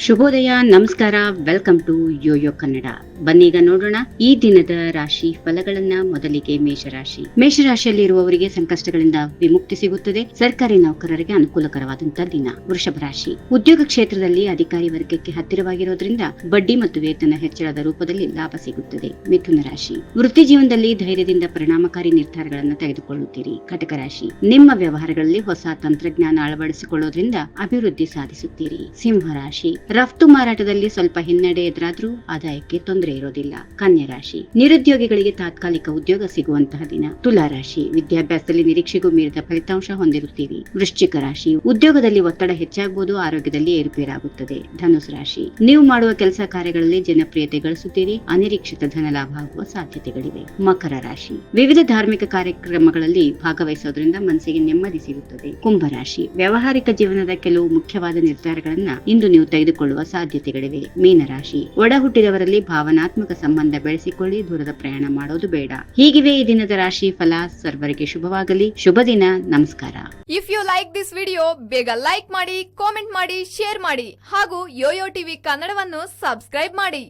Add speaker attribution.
Speaker 1: ಶುಭೋದಯ, ನಮಸ್ಕಾರ welcome to YoYo Kannada ಬನ್ನೀಗ ನೋಡೋಣ ಈ ದಿನದ ರಾಶಿ ಫಲಗಳನ್ನ ಮೊದಲಿಗೆ ಮೇಷರಾಶಿ. ಮೇಷರಾಶಿಯಲ್ಲಿರುವವರಿಗೆ ಸಂಕಷ್ಟಗಳಿಂದ ವಿಮುಕ್ತಿ ಸಿಗುತ್ತದೆ. ಸರ್ಕಾರಿ ನೌಕರರಿಗೆ ಅನುಕೂಲಕರವಾದಂತಹ ದಿನ, ವೃಷಭ ರಾಶಿ. ಉದ್ಯೋಗ ಕ್ಷೇತ್ರದಲ್ಲಿ ಅಧಿಕಾರಿ ವರ್ಗಕ್ಕೆ ಹತ್ತಿರವಾಗಿರೋದ್ರಿಂದ ಬಡ್ಡಿ ಮತ್ತು ವೇತನ ಹೆಚ್ಚಳದ ರೂಪದಲ್ಲಿ ಲಾಭ ಸಿಗುತ್ತದೆ. ಮಿಥುನ ರಾಶಿ. ವೃತ್ತಿ ಜೀವನದಲ್ಲಿ ಧೈರ್ಯದಿಂದ ಪರಿಣಾಮಕಾರಿ ನಿರ್ಧಾರಗಳನ್ನು ತೆಗೆದುಕೊಳ್ಳುತ್ತೀರಿ. ಕಟಕ ರಾಶಿ. ನಿಮ್ಮ ವ್ಯವಹಾರಗಳಲ್ಲಿ ಹೊಸ ತಂತ್ರಜ್ಞಾನ ಅಳವಡಿಸಿಕೊಳ್ಳೋದ್ರಿಂದ ಅಭಿವೃದ್ಧಿ ಸಾಧಿಸುತ್ತೀರಿ. ಸಿಂಹ ರಾಶಿ. ರಫ್ತು ಮಾರಾಟದಲ್ಲಿ ಸ್ವಲ್ಪ ಹಿನ್ನಡೆ ಎದುರಾದ್ರೂ ಆದಾಯಕ್ಕೆ ತೊಂದರೆ ಇರೋದಿಲ್ಲ. ಕನ್ಯಾ ರಾಶಿ. ನಿರುದ್ಯೋಗಿಗಳಿಗೆ ತಾತ್ಕಾಲಿಕ ಉದ್ಯೋಗ ಸಿಗುವಂತಹ ದಿನ. ತುಲಾ ರಾಶಿ. ವಿದ್ಯಾಭ್ಯಾಸದಲ್ಲಿ ನಿರೀಕ್ಷೆಗೂ ಮೀರಿದ ಫಲಿತಾಂಶ ಹೊಂದಿರುತ್ತೀವಿ ವೃಶ್ಚಿಕ ರಾಶಿ. ಉದ್ಯೋಗದಲ್ಲಿ ಒತ್ತಡ ಹೆಚ್ಚಾಗಬಹುದು ಆರೋಗ್ಯದಲ್ಲಿ ಏರುಪೇರಾಗುತ್ತದೆ. ಧನುಸ್ ರಾಶಿ. ನೀವು ಮಾಡುವ ಕೆಲಸ ಕಾರ್ಯಗಳಲ್ಲಿ ಜನಪ್ರಿಯತೆ ಗಳಿಸುತ್ತೀರಿ. ಅನಿರೀಕ್ಷಿತ ಧನ ಲಾಭ ಆಗುವ ಸಾಧ್ಯತೆಗಳಿವೆ. ಮಕರ ರಾಶಿ. ವಿವಿಧ ಧಾರ್ಮಿಕ ಕಾರ್ಯಕ್ರಮಗಳಲ್ಲಿ ಭಾಗವಹಿಸೋದ್ರಿಂದ ಮನಸ್ಸಿಗೆ ನೆಮ್ಮದಿ ಸಿಗುತ್ತದೆ. ಕುಂಭರಾಶಿ ವ್ಯಾವಹಾರಿಕ ಜೀವನದ ಕೆಲವು ಮುಖ್ಯವಾದ ನಿರ್ಧಾರಗಳನ್ನ ಇಂದು ನೀವು ತೆಗೆದುಕೊಳ್ಳುವ ಸಾಧ್ಯತೆಗಳಿವೆ. ಮೀನರಾಶಿ. ಒಡ ಹುಟ್ಟಿದವರಲ್ಲಿ ಭಾವನಾತ್ಮಕ ಸಂಬಂಧ ಬೆಳೆಸಿಕೊಳ್ಳಿ, ದೂರದ ಪ್ರಯಾಣ ಮಾಡೋದು ಬೇಡ. ಹೀಗಿವೆ ಈ ದಿನದ ರಾಶಿ ಫಲ. ಸರ್ವರಿಗೆ ಶುಭವಾಗಲಿ. ಶುಭ ದಿನ. ನಮಸ್ಕಾರ.
Speaker 2: If you like this video ಬೇಗ ಲೈಕ್ ಮಾಡಿ ಕಾಮೆಂಟ್ ಮಾಡಿ ಶೇರ್ ಮಾಡಿ. ಹಾಗೂ ಯೋಯೋ ಟಿವಿ ಕನ್ನಡವನ್ನು ಸಬ್ಸ್ಕ್ರೈಬ್ ಮಾಡಿ.